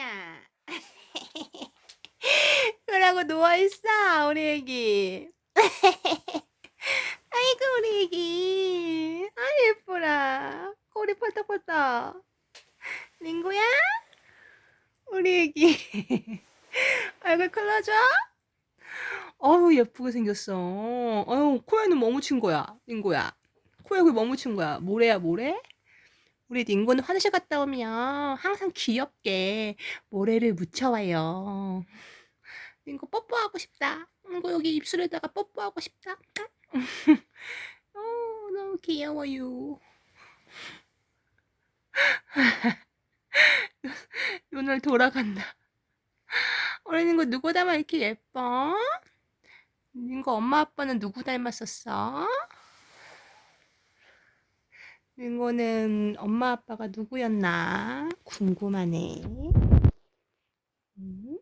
링고야. 그러고 누워있어, 우리 애기. 아이고, 우리 애기. 아, 예쁘라. 꼬리 펄떡펄떡. 링고야? 우리 애기. 얼굴 클러줘? 어우, 예쁘게 생겼어. 어우, 코에는 뭐 묻힌 거야, 링고야? 코에 뭐 묻힌 거야? 모래야, 모래? 우리 링고는 화장실 갔다 오면 항상 귀엽게 모래를 묻혀와요. 링고 뽀뽀하고 싶다. 링고 여기 입술에다가 뽀뽀하고 싶다. 어, 너무 귀여워요. 눈을 돌아간다. 우리 링고 누구 닮아 이렇게 예뻐? 링고 엄마 아빠는 누구 닮았었어? 주인공은 엄마 아빠가 누구였나 궁금하네. 음.